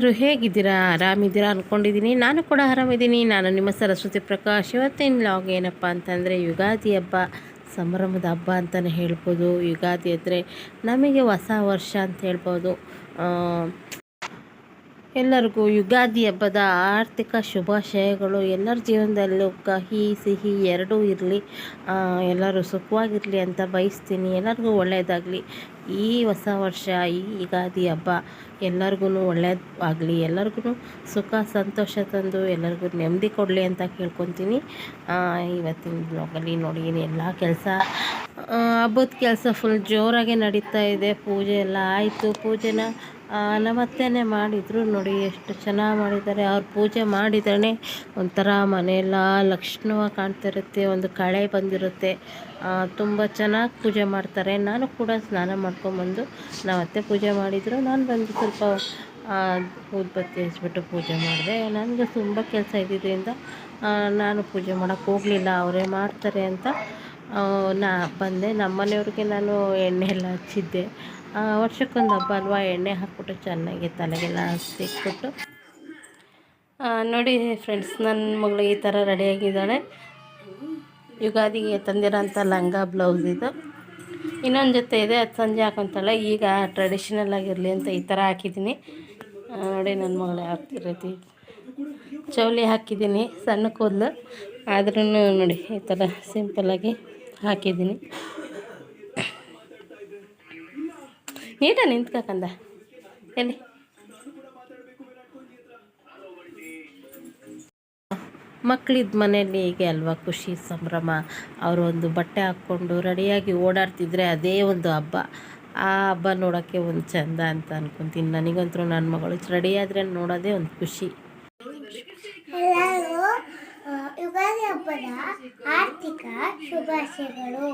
ಎಲ್ಲರೂ ಹೇಗಿದ್ದೀರಾ? ಆರಾಮಿದ್ದೀರಾ ಅಂದ್ಕೊಂಡಿದ್ದೀನಿ ನಾನು ಕೂಡ ಆರಾಮಿದ್ದೀನಿ. ನಾನು ನಿಮ್ಮ ಸರಸ್ವತಿ ಪ್ರಕಾಶ್. ಇವತ್ತಿನ ಲಾಗ್ ಏನಪ್ಪ ಅಂತಂದರೆ, ಯುಗಾದಿ ಹಬ್ಬ, ಸಂಭ್ರಮದ ಹಬ್ಬ ಅಂತಲೇ ಹೇಳ್ಬೋದು. ಯುಗಾದಿ ಅಂದರೆ ನಮಗೆ ಹೊಸ ವರ್ಷ ಅಂತ ಹೇಳ್ಬೋದು. ಎಲ್ಲರಿಗೂ ಯುಗಾದಿ ಹಬ್ಬದ ಆರ್ಥಿಕ ಶುಭಾಶಯಗಳು. ಎಲ್ಲರ ಜೀವನದಲ್ಲೂ ಕಹಿ, ಸಿಹಿ ಎರಡೂ ಇರಲಿ. ಎಲ್ಲರೂ ಸುಖವಾಗಿರಲಿ ಅಂತ ಬಯಸ್ತೀನಿ. ಎಲ್ಲರಿಗೂ ಒಳ್ಳೆಯದಾಗಲಿ. ಈ ಹೊಸ ವರ್ಷ, ಈ ಯುಗಾದಿ ಹಬ್ಬ ಎಲ್ಲರಿಗೂ ಒಳ್ಳೆಯದಾಗಲಿ ಎಲ್ಲರಿಗೂ ಸುಖ, ಸಂತೋಷ ತಂದು ಎಲ್ಲರಿಗೂ ನೆಮ್ಮದಿ ಕೊಡಲಿ ಅಂತ ಕೇಳ್ಕೊತೀನಿ. ಇವತ್ತಿನ ಬ್ಲಾಗಲ್ಲಿ ನೋಡಿ ಎಲ್ಲ ಕೆಲಸ ಹಬ್ಬದ ಕೆಲಸ ಫುಲ್ ಜೋರಾಗೆ ನಡೀತಾ ಇದೆ. ಪೂಜೆ ಎಲ್ಲ ಆಯಿತು. ಪೂಜೆನ ನಮ್ಮ ಅತ್ತೆನೇ ಮಾಡಿದರು ನೋಡಿ, ಎಷ್ಟು ಚೆನ್ನಾಗಿ ಮಾಡಿದ್ದಾರೆ. ಅವ್ರು ಪೂಜೆ ಮಾಡಿದ್ರೆ ಒಂಥರ ಮನೆಯೆಲ್ಲ ಲಕ್ಷಣವಾಗಿ ಕಾಣ್ತಿರುತ್ತೆ, ಒಂದು ಕಳೆ ಬಂದಿರುತ್ತೆ. ತುಂಬ ಚೆನ್ನಾಗಿ ಪೂಜೆ ಮಾಡ್ತಾರೆ. ನಾನು ಕೂಡ ಸ್ನಾನ ಮಾಡ್ಕೊಂಬಂದು ನಮ್ಮ ಅತ್ತೆ ಪೂಜೆ ಮಾಡಿದರು. ನಾನು ಬಂದು ಸ್ವಲ್ಪ ಉದ್ಬತ್ತಿ ಹಚ್ಬಿಟ್ಟು ಪೂಜೆ ಮಾಡಿದೆ. ನನಗೆ ತುಂಬ ಕೆಲಸ ಇದ್ದಿದ್ದರಿಂದ ನಾನು ಪೂಜೆ ಮಾಡೋಕ್ಕೆ ಹೋಗಲಿಲ್ಲ. ಅವರೇ ಮಾಡ್ತಾರೆ ಅಂತ ನಾ ಬಂದೆ. ನಮ್ಮನೆಯವ್ರಿಗೆ ನಾನು ಎಣ್ಣೆ ಎಲ್ಲ ಹಚ್ಚಿದ್ದೆ. ವರ್ಷಕ್ಕೊಂದು ಹಬ್ಬ ಅಲ್ವಾ? ಎಣ್ಣೆ ಹಾಕ್ಬಿಟ್ಟು ಚೆನ್ನಾಗಿ ತಲೆಗೆಲ್ಲ ಸಿಕ್ಬಿಟ್ಟು. ನೋಡಿ ಫ್ರೆಂಡ್ಸ್ ನನ್ನ ಮಗಳು ಈ ಥರ ರೆಡಿಯಾಗಿದ್ದಾಳೆ ಯುಗಾದಿಗೆ ತಂದಿರೋಂಥ ಲಂಗ ಬ್ಲೌಸ್ ಇದು. ಇನ್ನೊಂದು ಜೊತೆ ಇದೆ, ಅದು ಸಂಜೆ ಹಾಕೊತಾಳೆ. ಈಗ ಟ್ರೆಡಿಷನಲ್ ಆಗಿರಲಿ ಅಂತ ಈ ಥರ ಹಾಕಿದ್ದೀನಿ. ನೋಡಿ ನನ್ನ ಮಗಳು ಯಾವ ಚೌಲಿ ಹಾಕಿದ್ದೀನಿ ಸಣ್ಣ ಕೂದಲು ಆದ್ರೂ ನೋಡಿ ಈ ಥರ ಸಿಂಪಲ್ಲಾಗಿ ಹಾಕಿದ್ದೀನಿ. ನೀಟ ನಿಂತ್ಕಂದ ಎಲ್ಲಿ? ಮಕ್ಕಳಿದ್ದ ಮನೆಯಲ್ಲಿ ಹೀಗೆ ಅಲ್ವಾ ಖುಷಿ ಸಂಭ್ರಮ? ಅವರು ಒಂದು ಬಟ್ಟೆ ಹಾಕ್ಕೊಂಡು ರೆಡಿಯಾಗಿ ಓಡಾಡ್ತಿದ್ರೆ ಅದೇ ಒಂದು ಹಬ್ಬ. ಆ ಹಬ್ಬ ನೋಡೋಕ್ಕೆ ಒಂದು ಚಂದ ಅಂತ ಅನ್ಕೊತೀನಿ. ನನಗಂತೂ ನನ್ನ ಮಗಳು ರೆಡಿ ಆದರೆ ನೋಡೋದೇ ಒಂದು ಖುಷಿ. ಯುಗಾದಿ ಹಬ್ಬದ ಆರ್ಥಿಕ ಶುಭಾಶಯಗಳು.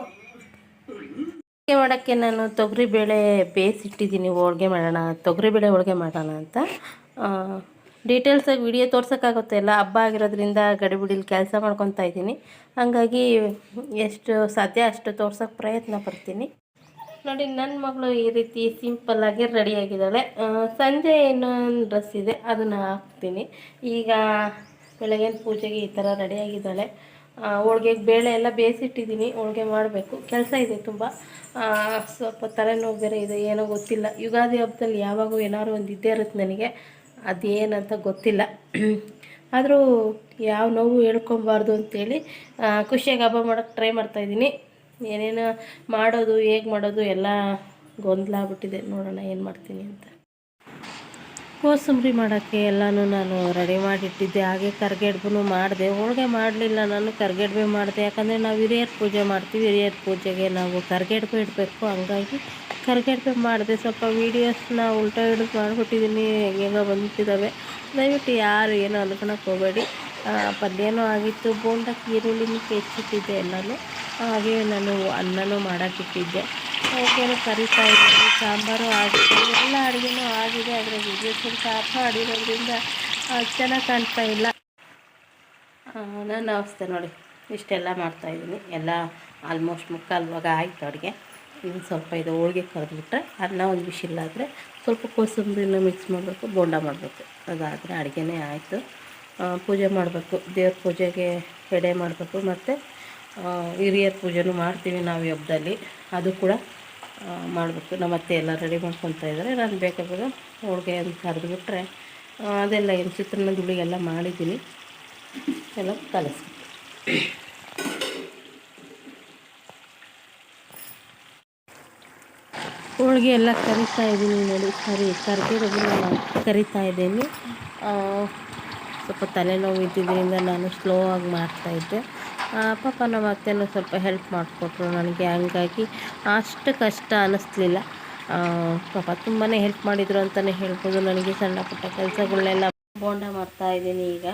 ಹೋಳಿಗೆ ಮಾಡೋಕ್ಕೆ ನಾನು ತೊಗರಿಬೇಳೆ ಬೇಯಿಸಿಟ್ಟಿದ್ದೀನಿ ಹೋಳಿಗೆ ಮಾಡೋಣ ತೊಗರಿಬೇಳೆ ಹೋಳಿಗೆ ಮಾಡೋಣ ಅಂತ. ಡೀಟೇಲ್ಸಾಗಿ ವಿಡಿಯೋ ತೋರ್ಸೋಕ್ಕಾಗುತ್ತೆ ಇಲ್ಲ ಹಬ್ಬ ಆಗಿರೋದ್ರಿಂದ ಗಡಿಬಿಡಿಲಿ ಕೆಲಸ ಮಾಡ್ಕೊತಾ ಇದ್ದೀನಿ. ಹಾಗಾಗಿ ಎಷ್ಟು ಸಾಧ್ಯ ಅಷ್ಟು ತೋರ್ಸೋಕ್ಕೆ ಪ್ರಯತ್ನ ಪಡ್ತೀನಿ. ನೋಡಿ ನನ್ನ ಮಗಳು ಈ ರೀತಿ ಸಿಂಪಲ್ಲಾಗಿ ರೆಡಿಯಾಗಿದ್ದಾಳೆ ಸಂಜೆ ಇನ್ನೊಂದು ಡ್ರೆಸ್ ಇದೆ, ಅದನ್ನು ಹಾಕ್ತೀನಿ. ಈಗ ಬೆಳಗಿನ ಪೂಜೆಗೆ ಈ ಥರ ರೆಡಿಯಾಗಿದ್ದಾಳೆ ಹೋಳ್ಗೆಗೆ ಬೇಳೆ ಎಲ್ಲ ಬೇಯಿಸಿಟ್ಟಿದ್ದೀನಿ, ಹೋಳ್ಗೆ ಮಾಡಬೇಕು. ಕೆಲಸ ಇದೆ ತುಂಬ. ಸ್ವಲ್ಪ ತಲೆನೋವು ಬೇರೆ ಇದೆ, ಏನೋ ಗೊತ್ತಿಲ್ಲ. ಯುಗಾದಿ ಹಬ್ಬದಲ್ಲಿ ಯಾವಾಗೂ ಏನಾದ್ರು ಒಂದು ಇದ್ದೇ ಇರುತ್ತೆ ನನಗೆ. ಅದೇನಂತ ಗೊತ್ತಿಲ್ಲ. ಆದರೂ ಯಾವ ನೋವು ಹೇಳ್ಕೊಬಾರ್ದು ಅಂತೇಳಿ ಖುಷಿಯಾಗಿ ಹಬ್ಬ ಮಾಡೋಕ್ಕೆ ಟ್ರೈ ಮಾಡ್ತಾಯಿದ್ದೀನಿ ಏನೇನು ಮಾಡೋದು, ಹೇಗೆ ಮಾಡೋದು ಎಲ್ಲ ಗೊಂದಲ ಆಗ್ಬಿಟ್ಟಿದೆ. ನೋಡೋಣ ಏನು ಮಾಡ್ತೀನಿ ಅಂತ. ಕೋಸಂಬರಿ ಮಾಡೋಕ್ಕೆ ಎಲ್ಲನೂ ನಾನು ರೆಡಿ ಮಾಡಿಟ್ಟಿದ್ದೆ. ಹಾಗೆ ಕರ್ಗೆಡ್ಬು ಮಾಡಿದೆ. ಹೋಳಿಗೆ ಮಾಡಲಿಲ್ಲ ನಾನು, ಕರ್ಗೆಡ್ಬೆ ಮಾಡಿದೆ. ಯಾಕಂದರೆ ನಾವು ಹಿರಿಯರ ಪೂಜೆ ಮಾಡ್ತೀವಿ. ಹಿರಿಯರ ಪೂಜೆಗೆ ನಾವು ಕರ್ಗೆಡ್ಬೆ ಇಡಬೇಕು. ಹಂಗಾಗಿ ಕರ್ಗೆಡ್ಬೆ ಮಾಡಿದೆ. ಸ್ವಲ್ಪ ವೀಡಿಯೋಸ್ನ ಉಲ್ಟಾ ಹಿಡಿದು ಮಾಡಿಬಿಟ್ಟಿದ್ದೀನಿ ಹೆಂಗೆಂಗೋ ಬಂದ್ಬಿಟ್ಟಿದ್ದಾವೆ ದಯವಿಟ್ಟು ಯಾರು ಏನೋ ಅನ್ಕೊಳಕ್ಕೆ ಹೋಗಬೇಡಿ. ಪಲ್ಯನೂ ಆಗಿತ್ತು. ಬೋಂಡಕ್ಕೆ ಈರುಳ್ಳಿನೂ ಹೆಚ್ಚಿಟ್ಟಿದ್ದೆ ಎಲ್ಲನೂ. ಹಾಗೆ ನಾನು ಅನ್ನನೂ ಮಾಡೋಕ್ಕಿಟ್ಟಿದ್ದೆ. ಅವಕ್ಕೇನು ಕರಿತಾ ಇದ್ದೀನಿ ಸಾಂಬಾರು ಆಗಿತ್ತು. ಎಲ್ಲ ಅಡುಗೆನೂ ಆಗಿದೆ ಆದರೆ ವಿಡಿಯೋ ಸ್ವಲ್ಪ ಅರ್ಥ ಮಾಡಿರೋದ್ರಿಂದ ಚೆನ್ನಾಗಿ ಕಾಣ್ತಾ ಇಲ್ಲ. ನಾನು ಅವಸ್ಥೆ ನೋಡಿ. ಇಷ್ಟೆಲ್ಲ ಮಾಡ್ತಾಯಿದ್ದೀನಿ ಎಲ್ಲ ಆಲ್ಮೋಸ್ಟ್ ಮುಕ್ಕಾಲು ಭಾಗ ಆಯಿತು ಅಡುಗೆ. ಇನ್ನು ಸ್ವಲ್ಪ ಇದು ಹೋಳಿಗೆ ಕರೆದ್ಬಿಟ್ರೆ ಅನ್ನ ಒಂದು ಬಿಸಿಲಾದರೆ ಸ್ವಲ್ಪ ಕೋಸಂಬರಿನ ಮಿಕ್ಸ್ ಮಾಡಬೇಕು, ಬೋಂಡ ಮಾಡಬೇಕು. ಅದಾದರೆ ಅಡುಗೆನೇ ಆಯಿತು. ಪೂಜೆ ಮಾಡಬೇಕು. ದೇವ್ರ ಪೂಜೆಗೆ ಎಡೆ ಮಾಡಬೇಕು. ಮತ್ತು ಹಿರಿಯರ ಪೂಜೆನೂ ಮಾಡ್ತೀವಿ ನಾವು ಹಬ್ಬದಲ್ಲಿ. ಅದು ಕೂಡ ಮಾಡಬೇಕು. ನಮ್ಮ ಅತ್ತೆ ಎಲ್ಲ ರೆಡಿ ಮಾಡ್ಕೊತಾ ಇದ್ದಾರೆ ನಾನು ಬೇಕಾದಾಗ ಹೋಳಿಗೆ ಅಂತ ಕರೆದುಬಿಟ್ರೆ ಅದೆಲ್ಲ ಏನು ಚಿತ್ರಾನ್ನದ ಹುಳಿಗೆಲ್ಲ ಮಾಡಿದ್ದೀನಿ. ಎಲ್ಲ ಕಲಿಸ್ಬೇಕು ಹೋಳಿಗೆ ಎಲ್ಲ ಕರಿತಾ ಇದ್ದೀನಿ ನೋಡಿ. ಕರಿ ಕರಿದಿರೋದನ್ನ ಕರಿತಾ ಇದ್ದೀನಿ. ಸ್ವಲ್ಪ ತಲೆನೋವು ಇದ್ದಿದ್ದರಿಂದ ನಾನು ಸ್ಲೋ ಆಗಿ ಮಾಡ್ತಾಯಿದ್ದೆ ಪಾಪ ನಮ್ಮ ಅತ್ತೆನೂ ಸ್ವಲ್ಪ ಹೆಲ್ಪ್ ಮಾಡಿಕೊಟ್ರು ನನಗೆ ಹಂಗಾಗಿ ಅಷ್ಟು ಕಷ್ಟ ಅನ್ನಿಸ್ಲಿಲ್ಲ ಪಾಪ ತುಂಬಾ ಹೆಲ್ಪ್ ಮಾಡಿದರು ಅಂತಲೇ ಹೇಳ್ಬೋದು ನನಗೆ ಸಣ್ಣ ಪುಟ್ಟ ಕೆಲಸಗಳನ್ನೆಲ್ಲ ಬೋಂಡ ಮಾಡ್ತಾ ಇದ್ದೀನಿ ಈಗ.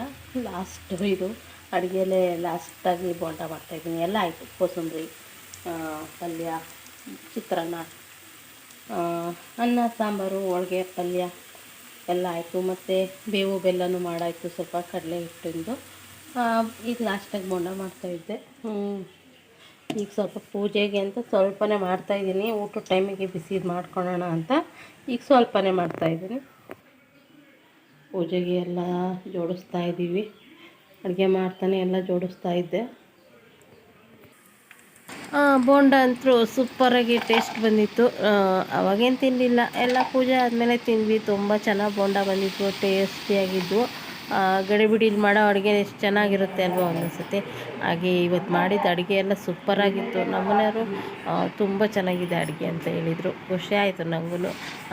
ಲಾಸ್ಟು ಇದು ಅಡುಗೆಲೇ ಲಾಸ್ಟಾಗಿ ಬೋಂಡ ಮಾಡ್ತಾಯಿದ್ದೀನಿ ಎಲ್ಲ ಆಯಿತು. ಕೋಸಂಬರಿ ಪಲ್ಯ, ಚಿತ್ರಾನ್ನ ಅನ್ನ, ಸಾಂಬಾರು, ಹೋಳ್ಗೆ, ಪಲ್ಯ ಎಲ್ಲ ಆಯಿತು. ಮತ್ತು ಬೇವು ಬೆಲ್ಲನೂ ಮಾಡಾಯಿತು ಸ್ವಲ್ಪ ಕಡಲೆ ಹಿಟ್ಟಿಂದು. ಈಗ ಲಾಸ್ಟಾಗಿ ಬೋಂಡ ಮಾಡ್ತಾಯಿದ್ದೆ ಈಗ ಸ್ವಲ್ಪ ಪೂಜೆಗೆ ಅಂತ ಸ್ವಲ್ಪನೇ ಮಾಡ್ತಾಯಿದ್ದೀನಿ ಊಟದ ಟೈಮಿಗೆ ಬಿಸಿ ಮಾಡ್ಕೊಳ್ಳೋಣ ಅಂತ ಈಗ ಸ್ವಲ್ಪನೇ ಮಾಡ್ತಾಯಿದ್ದೀನಿ ಪೂಜೆಗೆ ಎಲ್ಲ ಜೋಡಿಸ್ತಾ ಇದ್ದೀವಿ. ಅಡುಗೆ ಮಾಡ್ತಾನೆ ಎಲ್ಲ ಜೋಡಿಸ್ತಾ ಇದ್ದೆ. ಬೋಂಡ ಅಂತೂ ಸೂಪರಾಗಿ ಟೇಸ್ಟ್ ಬಂದಿತ್ತು. ಅವಾಗೇನು ತಿನ್ನಲಿಲ್ಲ ಎಲ್ಲ ಪೂಜೆ ಆದಮೇಲೆ ತಿಂದ್ವಿ. ತುಂಬ ಚೆನ್ನಾಗಿ ಬೋಂಡ ಬಂದಿತ್ತು. ಟೇಸ್ಟಿಯಾಗಿದ್ವು ಆ, ಗಡಿಬಿಡಿಲಿ ಮಾಡೋ ಅಡುಗೆ ಎಷ್ಟು ಚೆನ್ನಾಗಿರುತ್ತೆ ಅಲ್ವಾ ಒಂದೊಂದ್ಸತಿ. ಹಾಗೆ ಇವತ್ತು ಮಾಡಿದ ಅಡುಗೆ ಎಲ್ಲ ಸೂಪರಾಗಿತ್ತು ನಮ್ಮನೆಯವರು ತುಂಬ ಚೆನ್ನಾಗಿದೆ ಅಡುಗೆ ಅಂತ ಹೇಳಿದರು. ಖುಷಿ ಆಯಿತು ನನಗೂ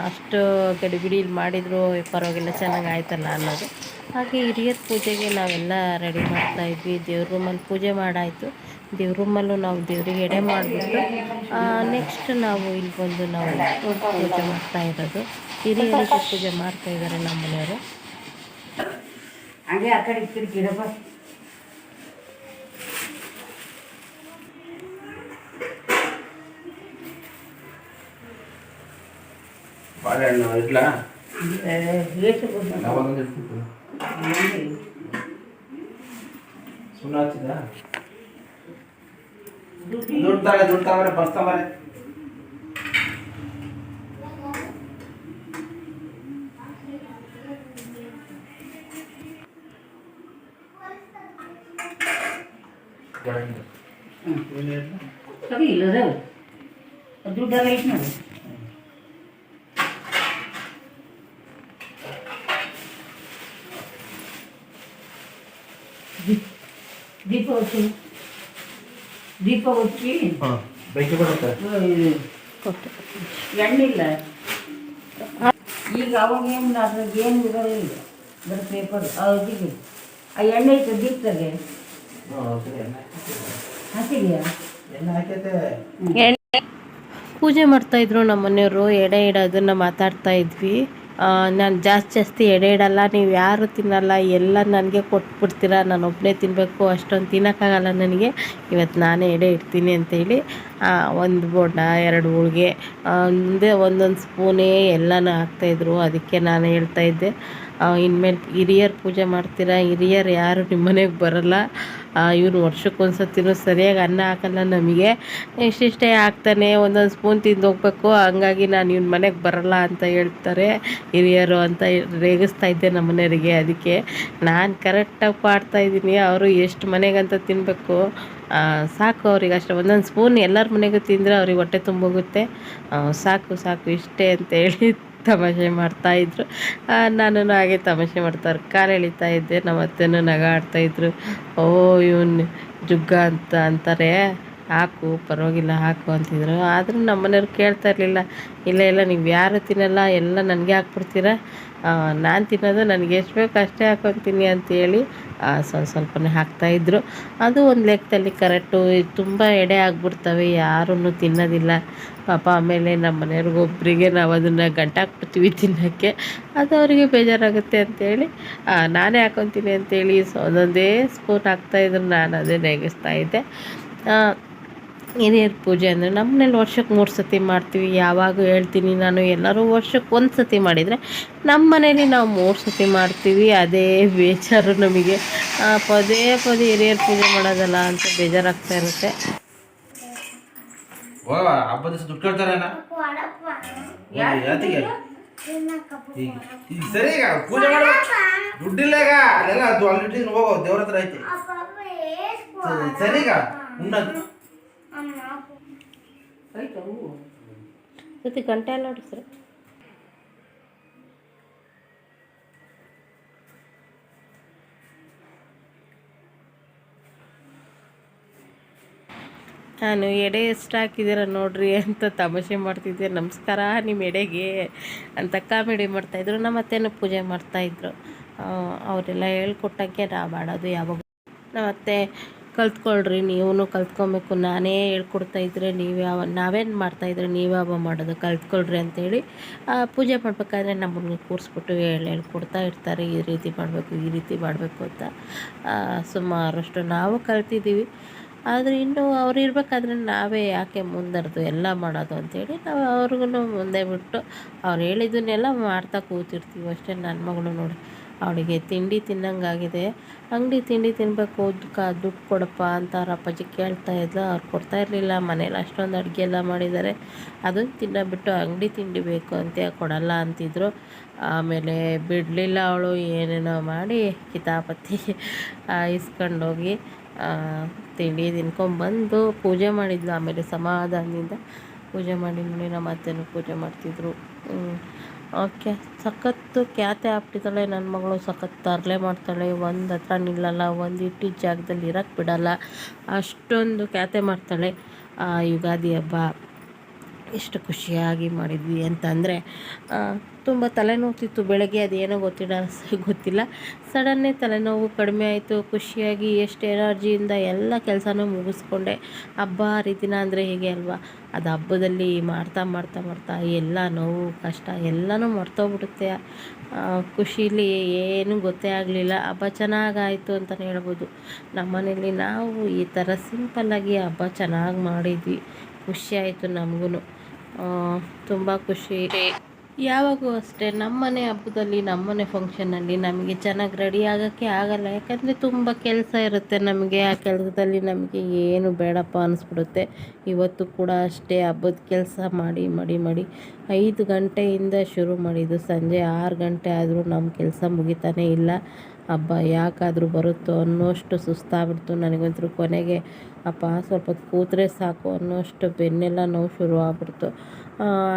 ಅಷ್ಟು ಗಡಿಬಿಡಿಲಿ ಮಾಡಿದ್ರು, ಪರವಾಗಿಲ್ಲ ಚೆನ್ನಾಗಿ ಆಯ್ತಲ್ಲ ಅನ್ನೋದು. ಹಾಗೆ ಹಿರಿಯರ ಪೂಜೆಗೆ ನಾವೆಲ್ಲ ರೆಡಿ ಮಾಡ್ತಾ ಇದ್ವಿ. ದೇವ್ರ ರೂಮಲ್ಲಿ ಪೂಜೆ ಮಾಡಾಯಿತು. ದೇವ್ರ ರೂಮಲ್ಲೂ ನಾವು ದೇವರಿಗೆ ಎಡೆ ಮಾಡಿಬಿಟ್ಟು ನೆಕ್ಸ್ಟ್ ನಾವು ಇಲ್ಲಿ ಬಂದು ನಾವು ಪೂಜೆ ಮಾಡ್ತಾ ಇರೋದು. ಹಿರಿಯರಿಗೆ ಪೂಜೆ ಮಾಡ್ತಾ ಇದ್ದಾರೆ ನಮ್ಮ ಮನೆಯವರು ಹಂಗೆ ಆ ಕಡೆ ಈ ಕಡೆ ಗಿಡಪ್ಪ ಬಾಳೆಹಣ್ಣು ಇಡ್ಲಾ ಎಷ್ಟು ಬಂದ ದೀಪ ಹಚ್ಚಿ ದೀಪ ಹಚ್ಚಿ ಹಾಂ ಬೆಂಕಿ ಬರುತ್ತೆ ಕೊಟ್ಟು ಎಣ್ಣಿಲ್ಲ ಈಗ ಅವಾಗ ಏನು ಅದ್ರಾಗ ಏನು ಇರೋದಿಲ್ಲ ಬರೀ ಪೇಪರ್ ಅದಿಗೆ ಆ ಎಣ್ಣೆ ಐತೆ ದೀಪದಾಗೆ ಹಾಂ ಮಾಡ್ತಾ ಇದ್ರು ಪೂಜೆ ನಮ್ಮ ಮನೆಯವರು ಎಡೆ ಇಡೋದನ್ನ ಮಾತಾಡ್ತಾ ಇದ್ವಿ. ನಾನು ಜಾಸ್ತಿ ಜಾಸ್ತಿ ಎಡೆ ಇಡಲ್ಲ ನೀವು ಯಾರು ತಿನ್ನಲ್ಲ ಎಲ್ಲ ನನಗೆ ಕೊಟ್ಬಿಡ್ತೀರಾ ನಾನು ಒಬ್ಬನೇ ತಿನ್ನಬೇಕು ಅಷ್ಟೊಂದು ತಿನ್ನೋಕ್ಕಾಗಲ್ಲ ನನಗೆ. ಇವತ್ತು ನಾನೇ ಎಡೆ ಇಡ್ತೀನಿ ಅಂತೇಳಿ ಒಂದು ಬೋಂಡ ಎರಡು ಹೋಳಿಗೆ ಮುಂದೆ ಒಂದೊಂದು ಸ್ಪೂನೇ ಎಲ್ಲನೂ ಹಾಕ್ತಾಯಿದ್ರು ಅದಕ್ಕೆ ನಾನು ಹೇಳ್ತಾ ಇದ್ದೆ. ಇನ್ಮೇಲೆ ಹಿರಿಯರು ಪೂಜೆ ಮಾಡ್ತೀರಾ? ಹಿರಿಯರು ಯಾರು ನಿಮ್ಮ ಮನೆಗೆ ಬರಲ್ಲ? ಇವ್ರು ವರ್ಷಕ್ಕೊಂದ್ಸತಿನೂ ಸರಿಯಾಗಿ ಅನ್ನ ಹಾಕಲ್ಲ ನಮಗೆ. ಇಷ್ಟಿಷ್ಟೇ ಹಾಕ್ತಾನೆ ಒಂದೊಂದು ಸ್ಪೂನ್ ತಿಂದು ಹೋಗ್ಬೇಕು. ಹಂಗಾಗಿ ನಾನು ಇವ್ನ ಮನೆಗೆ ಬರಲ್ಲ ಅಂತ ಹೇಳ್ತಾರೆ ಹಿರಿಯರು ಅಂತ ರೇಗಿಸ್ತಾ ಇದ್ದೆ ನಮ್ಮ ಮನೆಯವರಿಗೆ ಅದಕ್ಕೆ. ನಾನು ಕರೆಕ್ಟಾಗಿ ಪಾಡ್ತಾ ಇದ್ದೀನಿ. ಅವರು ಎಷ್ಟು ಮನೆಗಂತ ತಿನ್ನಬೇಕು ಸಾಕು ಅವ್ರಿಗೆ ಅಷ್ಟೇ. ಒಂದೊಂದು ಸ್ಪೂನ್ ಎಲ್ಲರ ಮನೆಗೂ ತಿಂದರೆ ಅವ್ರಿಗೆ ಹೊಟ್ಟೆ ತುಂಬೋಗುತ್ತೆ. ಸಾಕು ಸಾಕು, ಇಷ್ಟೇ ಅಂತ ಹೇಳಿ ತಮಾಷೆ ಮಾಡ್ತಾಯಿದ್ರು ನಾನು ಹಾಗೆ ತಮಾಷೆ ಮಾಡ್ತಾರೆ. ಕಾಲು ಎಳಿತಾ ಇದ್ದೆ ನಮ್ಮ ಅತ್ತೆನೂ ನಗಾಡ್ತಾಯಿದ್ರು ಓ, ಇವನು ಜುಗ್ಗ ಅಂತ ಅಂತಾರೆ. ಹಾಕು, ಪರವಾಗಿಲ್ಲ ಹಾಕು ಅಂತಿದ್ರು. ಆದರೂ ನಮ್ಮ ಮನೆಯವ್ರು ಕೇಳ್ತಾ ಇರಲಿಲ್ಲ. ಇಲ್ಲ ಇಲ್ಲ, ನೀವು ಯಾರು ತಿನ್ನಲ್ಲ, ಎಲ್ಲ ನನಗೆ ಹಾಕ್ಬಿಡ್ತೀರಾ? ನಾನು ತಿನ್ನೋದು ನನಗೆ ಎಷ್ಟು ಬೇಕು ಅಷ್ಟೇ ಹಾಕೊತೀನಿ ಅಂತೇಳಿ ಸ್ವಲ್ಪ ಸ್ವಲ್ಪನೇ ಹಾಕ್ತಾಯಿದ್ರು ಅದು ಒಂದು ಲೆಕ್ಕದಲ್ಲಿ ಕರೆಕ್ಟು. ತುಂಬ ಎಡೆ ಆಗ್ಬಿಡ್ತವೆ ಯಾರೂ ತಿನ್ನೋದಿಲ್ಲ. ಪಾಪ ಆಮೇಲೆ ನಮ್ಮ ಮನೆಯವ್ರಿಗೆ ಒಬ್ಬರಿಗೆ ನಾವು ಅದನ್ನು ಗಂಟಾಕ್ಬಿಡ್ತೀವಿ ತಿನ್ನೋಕ್ಕೆ. ಅದು ಅವರಿಗೆ ಬೇಜಾರಾಗುತ್ತೆ ಅಂತೇಳಿ ನಾನೇ ಹಾಕೊತೀನಿ ಅಂತೇಳಿ ಸೊ ಒಂದೊಂದೇ ಸ್ಪೂನ್ ಹಾಕ್ತಾಯಿದ್ರು ನಾನು ಅದೇ ನೇಗಿಸ್ತಾ ಇದ್ದೆ. ಹಿರಿಯರ ಪೂಜೆ ಅಂದರೆ ನಮ್ಮನೇಲಿ ವರ್ಷಕ್ಕೆ ಮೂರು ಸತಿ ಮಾಡ್ತೀವಿ ಯಾವಾಗ ಹೇಳ್ತೀನಿ. ನಾನು ಎಲ್ಲರೂ ವರ್ಷಕ್ಕೆ ಒಂದು ಸತಿ ಮಾಡಿದರೆ ನಮ್ಮ ಮನೇಲಿ ನಾವು ಮೂರು ಸತಿ ಮಾಡ್ತೀವಿ. ಅದೇ ಬೇಜಾರು ನಮಗೆ. ಪದೇ ಪದೇ ಹಿರಿಯರ ಪೂಜೆ ಮಾಡೋದಲ್ಲ ಅಂತ ಬೇಜಾರಾಗ್ತಾ ಇರುತ್ತೆ. ಪೂಜೆ ದುಡ್ಡಿಲ್ಲ ಹೋಗೋ ಜೊತೆ ಗಂಟೆ ಎಲ್ಲ ಹೊಡಿಸ್ರಿ ನಾನು ಎಡೆ ಎಷ್ಟು ಹಾಕಿದ್ದೀರ ನೋಡ್ರಿ ಅಂತ ತಮಾಷೆ ಮಾಡ್ತಿದ್ದೆ. ನಮಸ್ಕಾರ ನಿಮ್ಮ ಎಡೆಗೆ ಅಂತ ಕಾಮಿಡಿ ಮಾಡ್ತಾಯಿದ್ರು ನಮ್ಮ ಅತ್ತೆನೂ ಪೂಜೆ ಮಾಡ್ತಾಯಿದ್ರು ಅವರೆಲ್ಲ ಹೇಳ್ಕೊಟ್ಟಂಗೆ ನಾವು ಮಾಡೋದು ಯಾವಾಗ ನಮ್ಮ ಅತ್ತೆ ಕಲ್ತ್ಕೊಳ್ರಿ ನೀವೂ ಕಲ್ತ್ಕೊಬೇಕು. ನಾನೇ ಹೇಳ್ಕೊಡ್ತಾ ಇದ್ದರೆ ನೀವು ಯಾವ ನಾವೇನು ಮಾಡ್ತಾಯಿದ್ರೆ ನೀವು ಯಾವ ಮಾಡೋದು, ಕಲ್ತ್ಕೊಳ್ರಿ ಅಂತೇಳಿ ಪೂಜೆ ಮಾಡಬೇಕಾದ್ರೆ ನಮ್ಮನ್ನು ಕೂರಿಸ್ಬಿಟ್ಟು ಹೇಳಿ, ಹೇಳ್ಕೊಡ್ತಾ ಇರ್ತಾರೆ, ಈ ರೀತಿ ಮಾಡಬೇಕು, ಈ ರೀತಿ ಮಾಡಬೇಕು ಅಂತ. ಸುಮಾರಷ್ಟು ನಾವು ಕಲ್ತಿದ್ದೀವಿ. ಆದರೆ ಇನ್ನೂ ಅವ್ರು ಇರಬೇಕಾದ್ರೆ ನಾವೇ ಯಾಕೆ ಮುಂದರ್ದು, ಎಲ್ಲ ಮಾಡೋದು ಅಂತೇಳಿ ನಾವು ಅವ್ರಿಗೂ ಮುಂದೆ ಬಿಟ್ಟು ಅವ್ರು ಹೇಳಿದ್ದನ್ನೆಲ್ಲ ಮಾಡ್ತಾ ಕೂತಿರ್ತೀವಿ ಅಷ್ಟೇ ನನ್ನ ಮಗಳು ನೋಡಿ. ಅವಳಿಗೆ ತಿಂಡಿ ತಿನ್ನಂಗಾಗಿದೆ. ಅಂಗಡಿ ತಿಂಡಿ ತಿನ್ನಬೇಕು ದುಡ್ಡು ಕೊಡಪ್ಪ ಅಂತ ಅವ್ರ ಅಪ್ಪಾಜಿ ಕೇಳ್ತಾ ಇದ್ಲು. ಅವ್ರು ಕೊಡ್ತಾ ಇರಲಿಲ್ಲ. ಮನೇಲಿ ಅಷ್ಟೊಂದು ಅಡುಗೆ ಎಲ್ಲ ಮಾಡಿದ್ದಾರೆ. ಅದನ್ನು ತಿನ್ನಬಿಟ್ಟು ಅಂಗಡಿ ತಿಂಡಿ ಬೇಕು ಅಂತ ಕೊಡಲ್ಲ ಅಂತಿದ್ರು. ಆಮೇಲೆ ಬಿಡಲಿಲ್ಲ ಅವಳು. ಏನೇನೋ ಮಾಡಿ ಕಿತಾಪತಿ ಇಸ್ಕೊಂಡೋಗಿ ತಿಂಡಿ ತಿನ್ಕೊಂಬಂದು ಪೂಜೆ ಮಾಡಿದ್ಲು. ಆಮೇಲೆ ಸಮಾಧಾನದಿಂದ ಪೂಜೆ ಮಾಡಿ ನೋಡಿ ನಮ್ಮ ಅತ್ತೆನೂ ಪೂಜೆ ಮಾಡ್ತಿದ್ರು. ಓಕೆ. ಸಖತ್ತು ಖ್ಯಾತೆ ಆಗ್ಬಿಟ್ಟಿದ್ದಾಳೆ ನನ್ನ ಮಗಳು ಸಖತ್ ತರಲೆ ಮಾಡ್ತಾಳೆ. ಒಂದು ಹತ್ರ ನಿಲ್ಲಲ್ಲ. ಒಂದು ಇಟ್ಟಿದ್ದ ಜಾಗದಲ್ಲಿ ಇರೋಕ್ಕೆ ಬಿಡಲ್ಲ. ಅಷ್ಟೊಂದು ಖ್ಯಾತೆ ಮಾಡ್ತಾಳೆ. ಯುಗಾದಿ ಹಬ್ಬ. ಎಷ್ಟು ಖುಷಿಯಾಗಿ ಮಾಡಿದ್ವಿ ಅಂತಂದರೆ ತುಂಬ ತಲೆನೋವ್ತಿತ್ತು ಬೆಳಗ್ಗೆ, ಅದೇನೋ ಗೊತ್ತಿಲ್ಲ ಗೊತ್ತಿಲ್ಲ. ಸಡನ್ನೇ ತಲೆನೋವು ಕಡಿಮೆ ಆಯಿತು, ಖುಷಿಯಾಗಿ ಎಷ್ಟು ಎನರ್ಜಿಯಿಂದ ಎಲ್ಲ ಕೆಲಸನೂ ಮುಗಿಸ್ಕೊಂಡೆ. ಹಬ್ಬ ಹರಿದಿನ ಅಂದರೆ ಹೇಗೆ ಅಲ್ವಾ? ಅದು ಹಬ್ಬದಲ್ಲಿ ಮಾಡ್ತಾ ಮಾಡ್ತಾ ಮಾಡ್ತಾ ಎಲ್ಲ ನೋವು, ಕಷ್ಟ ಎಲ್ಲನೂ ಮರ್ತೋಗ್ಬಿಡುತ್ತೆ. ಖುಷೀಲಿ ಏನೂ ಗೊತ್ತೇ ಆಗಲಿಲ್ಲ. ಹಬ್ಬ ಚೆನ್ನಾಗಾಯಿತು ಅಂತಲೇ ಹೇಳ್ಬೋದು. ನಮ್ಮನೇಲಿ ನಾವು ಈ ಥರ ಸಿಂಪಲ್ಲಾಗಿ ಹಬ್ಬ ಚೆನ್ನಾಗಿ ಮಾಡಿದ್ವಿ. ಖುಷಿಯಾಯಿತು ನಮಗೂ ತುಂಬ ಖುಷಿ. ಯಾವಾಗೂ ಅಷ್ಟೇ, ನಮ್ಮನೆ ಹಬ್ಬದಲ್ಲಿ, ನಮ್ಮನೆ ಫಂಕ್ಷನಲ್ಲಿ ನಮಗೆ ಚೆನ್ನಾಗಿ ರೆಡಿ ಆಗೋಕ್ಕೆ ಆಗಲ್ಲ. ಯಾಕಂದರೆ ತುಂಬ ಕೆಲಸ ಇರುತ್ತೆ ನಮಗೆ, ಆ ಕೆಲಸದಲ್ಲಿ ನಮಗೆ ಏನು ಬೇಡಪ್ಪ ಅನಿಸ್ಬಿಡುತ್ತೆ. ಇವತ್ತು ಕೂಡ ಅಷ್ಟೇ ಹಬ್ಬದ ಕೆಲಸ ಮಾಡಿ ಮಾಡಿ ಮಾಡಿ. ಐದು ಗಂಟೆಯಿಂದ ಶುರು ಮಾಡಿದ್ದು. ಸಂಜೆ ಆರು ಗಂಟೆ ಆದರೂ ನಮ್ಮ ಕೆಲಸ ಮುಗಿತಾನೇ ಇಲ್ಲ. ಹಬ್ಬ ಯಾಕಾದರೂ ಬರುತ್ತೋ ಅನ್ನೋಷ್ಟು ಸುಸ್ತಾಗ್ಬಿಡ್ತು ನನಗಂತೂ. ಕೊನೆಗೆ, ಅಪ್ಪ, ಸ್ವಲ್ಪ ಕೂತ್ರೆ ಸಾಕು ಅನ್ನೋಷ್ಟು ಬೆನ್ನೆಲ್ಲ ನೋವು ಶುರು ಆಗ್ಬಿಡ್ತು.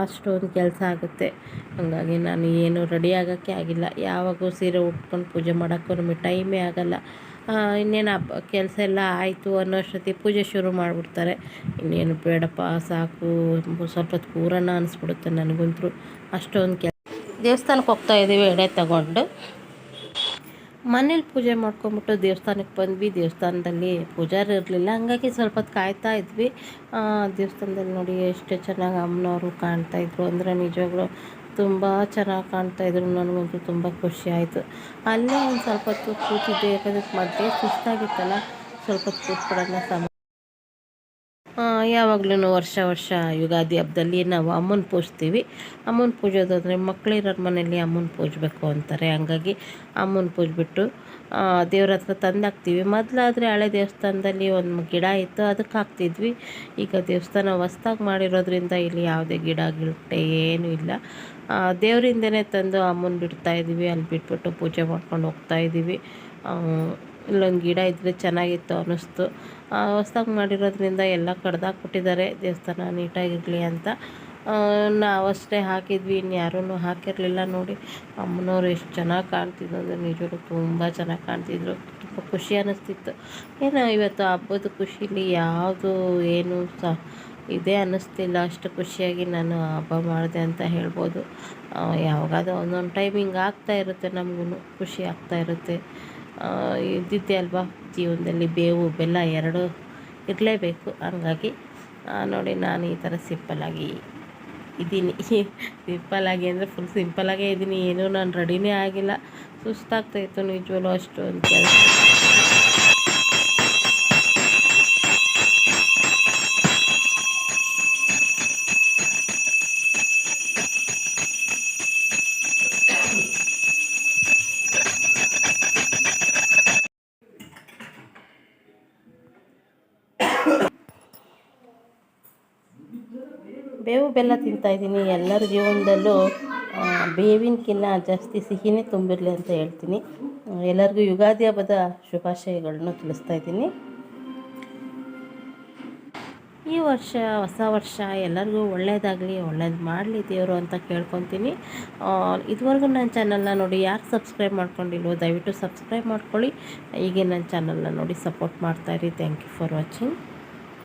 ಅಷ್ಟೊಂದು ಕೆಲಸ ಆಗುತ್ತೆ. ಹಾಗಾಗಿ ನಾನು ಏನು ರೆಡಿ ಆಗೋಕ್ಕೆ ಆಗಿಲ್ಲ. ಯಾವಾಗೂ ಸೀರೆ ಉಟ್ಕೊಂಡು ಪೂಜೆ ಮಾಡೋಕ್ಕೂ ನಮಗೆ ಟೈಮೇ ಆಗಲ್ಲ. ಇನ್ನೇನು ಹಬ್ಬ, ಕೆಲಸ ಎಲ್ಲ ಆಯಿತು ಅನ್ನೋಷ್ಟೊತ್ತಿಗೆ ಪೂಜೆ ಶುರು ಮಾಡಿಬಿಡ್ತಾರೆ. ಇನ್ನೇನು ಬೇಡಪ್ಪ, ಸಾಕು ಸ್ವಲ್ಪ ಕೂರೋಣ ಅನಿಸ್ಬಿಡುತ್ತೆ ನನಗಂತೂ. ಅಷ್ಟೊಂದು ಕೆಲಸ. ದೇವಸ್ಥಾನಕ್ಕೆ ಹೋಗ್ತಾ ಇದ್ದೀವಿ, ಎಡೆ ತಗೊಂಡು. ಮನೇಲಿ ಪೂಜೆ ಮಾಡ್ಕೊಂಬಿಟ್ಟು ದೇವಸ್ಥಾನಕ್ಕೆ ಬಂದ್ವಿ. ದೇವಸ್ಥಾನದಲ್ಲಿ ಪೂಜಾರಿ ಇರಲಿಲ್ಲ. ಹಂಗಾಗಿ ಸ್ವಲ್ಪ ಹೊತ್ತು ಕಾಯ್ತಾ ಇದ್ವಿ. ದೇವಸ್ಥಾನದಲ್ಲಿ ನೋಡಿ ಎಷ್ಟು ಚೆನ್ನಾಗಿ ಅಮ್ಮನವರು ಕಾಣ್ತಾಯಿದ್ರು ಅಂದರೆ ನಿಜವಾಗ್ಲೂ ತುಂಬ ಚೆನ್ನಾಗಿ ಕಾಣ್ತಾ ಇದ್ರು. ನನಗಂತೂ ತುಂಬ ಖುಷಿ ಆಯಿತು. ಅಲ್ಲೇ ಒಂದು ಸ್ವಲ್ಪ ಹೊತ್ತು ಕೂತಿದ್ದೆ. ಯಾಕಂದರೆ ಮಧ್ಯೆ ಸುಸ್ತಾಗಿತ್ತಲ್ಲ ಸ್ವಲ್ಪ ಹೊತ್ತು ಕೂತ್ಬಿಡೋಣ ಸಮ ಯಾವಾಗ್ಲೂ ವರ್ಷ ವರ್ಷ ಯುಗಾದಿ ಹಬ್ಬದಲ್ಲಿ ನಾವು ಅಮ್ಮನ ಪೂಜ್ತೀವಿ. ಅಮ್ಮನ ಪೂಜೋದಾದರೆ ಮಕ್ಕಳಿರೋರ ಮನೆಯಲ್ಲಿ ಅಮ್ಮನ ಪೂಜಬೇಕು ಅಂತಾರೆ. ಹಂಗಾಗಿ ಅಮ್ಮನ ಪೂಜ್ಬಿಟ್ಟು ದೇವ್ರ ಹತ್ರ ತಂದಾಕ್ತೀವಿ. ಮೊದಲಾದರೆ ಹಳೆ ದೇವಸ್ಥಾನದಲ್ಲಿ ಒಂದು ಗಿಡ ಇತ್ತು. ಅದಕ್ಕೆ ಹಾಕ್ತಿದ್ವಿ. ಈಗ ದೇವಸ್ಥಾನ ಹೊಸ್ದಾಗಿ ಮಾಡಿರೋದ್ರಿಂದ ಇಲ್ಲಿ ಯಾವುದೇ ಗಿಡ ಗಿಟ್ಟೆ ಏನೂ ಇಲ್ಲ. ದೇವರಿಂದನೇ ತಂದು ಅಮ್ಮನ ಬಿಡ್ತಾ ಇದ್ದೀವಿ ಅಲ್ಲಿ ಬಿಟ್ಬಿಟ್ಟು ಪೂಜೆ ಮಾಡ್ಕೊಂಡು ಹೋಗ್ತಾ ಇದ್ದೀವಿ ಇಲ್ಲೊಂದು ಗಿಡ ಇದ್ದರೆ ಚೆನ್ನಾಗಿತ್ತು ಅನ್ನಿಸ್ತು. ಹೊಸ್ದಾಗಿ ಮಾಡಿರೋದ್ರಿಂದ ಎಲ್ಲ ಕಡ್ದಾಕ್ಬಿಟ್ಟಿದ್ದಾರೆ. ದೇವಸ್ಥಾನ ನೀಟಾಗಿರಲಿ ಅಂತ. ನಾವು ಅಷ್ಟೇ ಹಾಕಿದ್ವಿ. ಇನ್ಯಾರೂ ಹಾಕಿರಲಿಲ್ಲ ನೋಡಿ. ಅಮ್ಮನವ್ರು ಎಷ್ಟು ಚೆನ್ನಾಗಿ ಕಾಣ್ತಿದ್ರು ಅಂದರೆ ನಿಜವಾಗ್ಲೂ ತುಂಬ ಚೆನ್ನಾಗಿ ಕಾಣ್ತಿದ್ರು. ತುಂಬ ಖುಷಿ ಅನ್ನಿಸ್ತಿತ್ತು. ಏನೋ ಇವತ್ತು ಹಬ್ಬದ ಖುಷಿಲಿ ಯಾವುದು ಏನು ಸಹ ಇದೇ ಅನ್ನಿಸ್ತಿಲ್ಲ. ಅಷ್ಟು ಖುಷಿಯಾಗಿ ನಾನು ಹಬ್ಬ ಮಾಡಿದೆ ಅಂತ ಹೇಳ್ಬೋದು. ಯಾವಾಗಾದ್ರೂ ಒಂದೊಂದು ಟೈಮ್ ಹಿಂಗೆ ಆಗ್ತಾ ಇರುತ್ತೆ ನಮಗೂ ಖುಷಿ ಆಗ್ತಾ ಇರುತ್ತೆ. ಇದ್ದಿದ್ದೆ ಅಲ್ವಾ? ಜೀವನದಲ್ಲಿ ಬೇವು, ಬೆಲ್ಲ ಎರಡು ಇರಲೇಬೇಕು. ಹಂಗಾಗಿ ನೋಡಿ ನಾನು ಈ ಥರ ಸಿಂಪಲ್ಲಾಗಿ ಇದ್ದೀನಿ. ಸಿಂಪಲ್ಲಾಗಿ ಅಂದರೆ ಫುಲ್ ಸಿಂಪಲ್ಲಾಗೇ ಇದ್ದೀನಿ. ಏನೂ ನಾನು ರೆಡಿನೇ ಆಗಿಲ್ಲ. ಸುಸ್ತಾಗ್ತಾಯಿತ್ತು ನಿಜವಲ್ಲೂ ಅಷ್ಟು ಕೆಲಸ. ಬೇವು ಬೆಲ್ಲ ತಿಂತಾಯಿದ್ದೀನಿ ಎಲ್ಲರ ಜೀವನದಲ್ಲೂ ಬೇವಿನಕಿನ್ನ ಜಾಸ್ತಿ ಸಿಹಿನೇ ತುಂಬಿರಲಿ ಅಂತ ಹೇಳ್ತೀನಿ. ಎಲ್ಲರಿಗೂ ಯುಗಾದಿ ಹಬ್ಬದ ಶುಭಾಶಯಗಳನ್ನು ತಿಳಿಸ್ತಾ ಇದ್ದೀನಿ. ಈ ವರ್ಷ ಹೊಸ ವರ್ಷ, ಎಲ್ಲರಿಗೂ ಒಳ್ಳೆಯದಾಗಲಿ ಒಳ್ಳೇದು ಮಾಡಲಿ ದೇವರು ಅಂತ ಕೇಳ್ಕೊತೀನಿ. ಇದುವರೆಗೂ ನನ್ನ ಚಾನಲ್ನ ನೋಡಿ ಯಾರು ಸಬ್ಸ್ಕ್ರೈಬ್ ಮಾಡ್ಕೊಂಡಿಲ್ವೋ, ದಯವಿಟ್ಟು ಸಬ್ಸ್ಕ್ರೈಬ್ ಮಾಡ್ಕೊಳ್ಳಿ. ಹೀಗೆ ನನ್ನ ಚಾನಲ್ನ ನೋಡಿ ಸಪೋರ್ಟ್ ಮಾಡ್ತಾಯಿರಿ ಥ್ಯಾಂಕ್ ಯು ಫಾರ್ ವಾಚಿಂಗ್.